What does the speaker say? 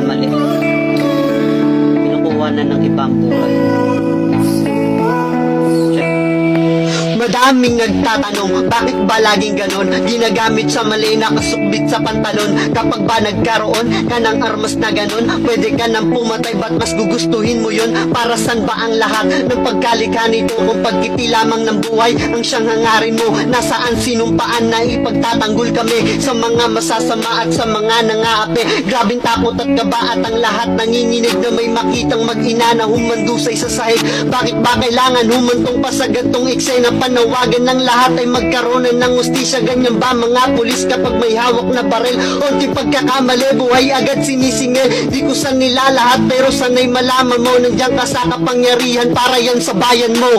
nagkakamali. Kinukuha na ng ibang buhay. Madaming nagtatanong, bakit ba laging ganon? Ginagamit sa mali, nakasukbit sa pantalon Kapag ba nagkaroon ka ng armas na ganon Pwede ka nang pumatay, ba't mas gugustuhin mo yon? Para san ba ang lahat ng pagkalikha nito? Kung pagkiti lamang ng buhay, ang siyang hangarin mo Nasaan sinumpaan na ipagtatanggol kami Sa mga masasama at sa mga nangaapi Grabing takot at kaba at ang lahat nanginginig Na may makitang mag-ina na humandusay sa sahig Bakit ba kailangan humantong pa sa gantong eksena Panawagan ng lahat ay magkaroon ng ustisya. Ganyan ba mga pulis kapag may hawak na baril? Onti pagkakamali, buhay agad sinisingil. Di ko san nila lahat pero sanay malaman mo Nandiyan ka sa kapangyarihan para yan sa bayan mo